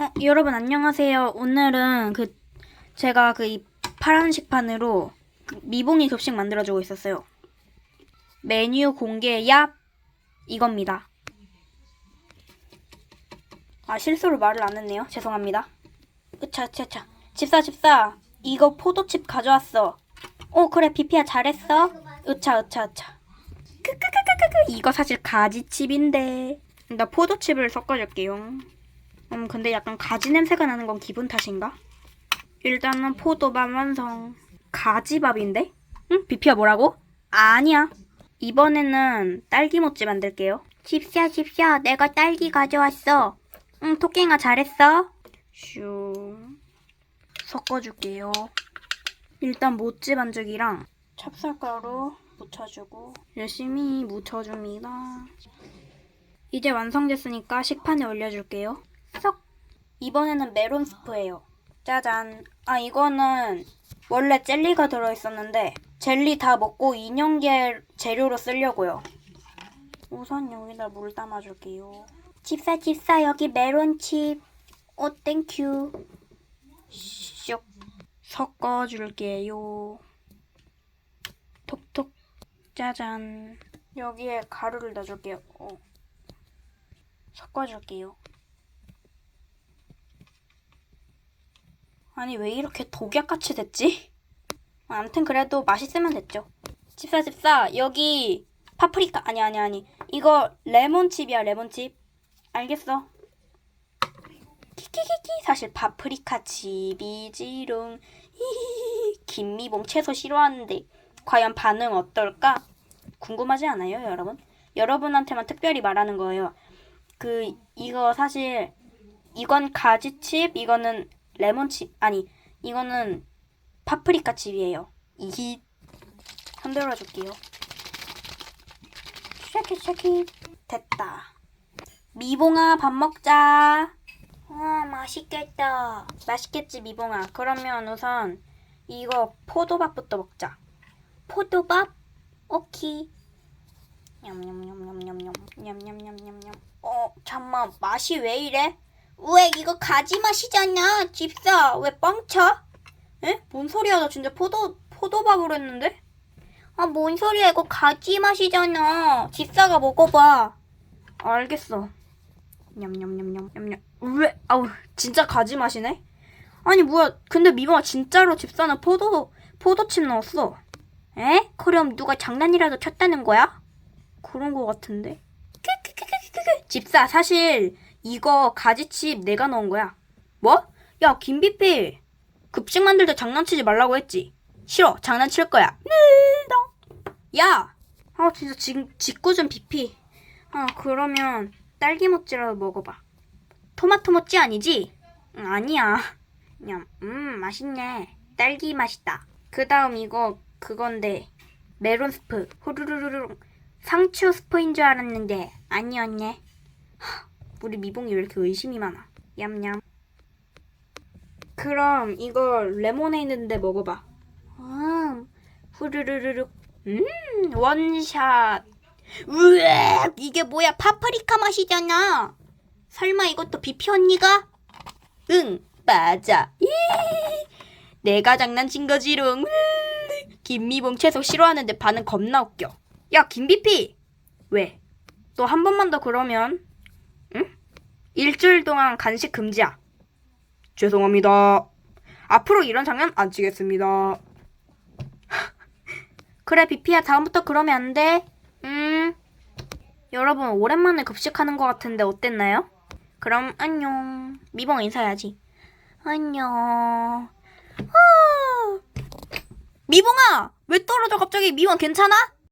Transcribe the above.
어, 여러분 안녕하세요. 오늘은 그 제가 그 이 파란색 판으로 그 미봉이 급식 만들어주고 있었어요. 메뉴 공개 얍 이겁니다. 아 실수로 말을 안 했네요. 죄송합니다. 으차 으차 으차. 집사 집사 이거 포도칩 가져왔어. 어 그래 비피야 잘했어. 으차 으차 으차. 크크크크크크 이거 사실 가지칩인데 나 포도칩을 섞어줄게요. 음, 근데 약간 가지 냄새가 나는 건 기분 탓인가? 일단은 포도밥 완성. 가지밥인데? 응? 비피야 뭐라고? 아니야. 이번에는 딸기 모찌 만들게요. 집사, 집사, 내가 딸기 가져왔어. 응, 토끼가 잘했어. 슈. 섞어줄게요. 일단 모찌 반죽이랑 찹쌀가루 묻혀주고 열심히 묻혀줍니다. 이제 완성됐으니까 식판에 올려줄게요. 쏙! 이번에는 메론 스프예요. 짜잔. 아, 이거는 원래 젤리가 들어있었는데 젤리 다 먹고 인형계 재료로 쓰려고요. 우선 여기다 물 담아줄게요. 집사, 집사, 여기 메론칩. 오, 땡큐. 슉. 섞어줄게요. 톡톡. 짜잔. 여기에 가루를 넣어줄게요. 어. 섞어줄게요. 아니 왜 이렇게 독약같이 됐지? 아무튼 그래도 맛있으면 됐죠. 집사 집사 여기 파프리카 아니 아니 아니 이거 레몬칩이야 레몬칩. 알겠어. 키키키키 사실 파프리카 칩이지롱. 히히히 김미봉 채소 싫어하는데 과연 반응 어떨까? 궁금하지 않아요 여러분? 여러분한테만 특별히 말하는 거예요. 그 이거 사실 이건 가지칩 이거는 레몬칩 아니 이거는 파프리카 칩이에요. 이히 흔들어 줄게요. 쉐키 쉐키 됐다. 미봉아 밥 먹자. 와 맛있겠다. 맛있겠지 미봉아. 그러면 우선 이거 포도밥부터 먹자. 포도밥? 오키 냠냠냠냠냠냠 냠냠냠냠냠. 어 잠만 맛이 왜 이래? 왜 이거 가지 맛이잖아 집사 왜 뻥쳐? 에? 뭔 소리야 나 진짜 포도 포도밥으로 했는데? 아 뭔 소리야 이거 가지 맛이잖아 집사가 먹어봐 알겠어 냠냠냠냠 냠냠 왜 아우 진짜 가지 맛이네? 아니 뭐야 근데 미모가 진짜로 집사는 포도 포도칩 넣었어 에? 그럼 누가 장난이라도 쳤다는 거야? 그런 거 같은데 집사 사실 이거 가지칩 내가 넣은 거야. 뭐? 야, 김비피. 급식 만들 때 장난치지 말라고 했지. 싫어. 장난칠 거야. 야! 아, 진짜 지금 짓궂은 비피. 아, 그러면 딸기 모찌라도 먹어봐. 토마토 모찌 아니지? 응, 아니야. 그냥, 음, 맛있네. 딸기 맛있다. 그 다음 이거 그건데 메론 스프. 후루루루루. 상추 스프인 줄 알았는데 아니었네. 우리 미봉이 왜 이렇게 의심이 많아? 얌얌. 그럼 이거 레모네이드인데 먹어봐. 음, 후르르르륵. 음, 원샷. 으악, 이게 뭐야? 파프리카 맛이잖아. 설마 이것도 비피 언니가? 응, 맞아. 이, 내가 장난친 거지롱. 으, 김미봉 채소 싫어하는데 반응 겁나 웃겨. 야, 김비피. 왜? 또한 번만 더 그러면 일주일 동안 간식 금지야. 죄송합니다. 앞으로 이런 장난 안 치겠습니다. 그래, 비피야, 다음부터 그러면 안 돼. 음. 여러분, 오랜만에 급식하는 것 같은데 어땠나요? 그럼 안녕. 미봉 인사해야지. 안녕. 아! 미봉아! 왜 떨어져 갑자기? 미봉 괜찮아?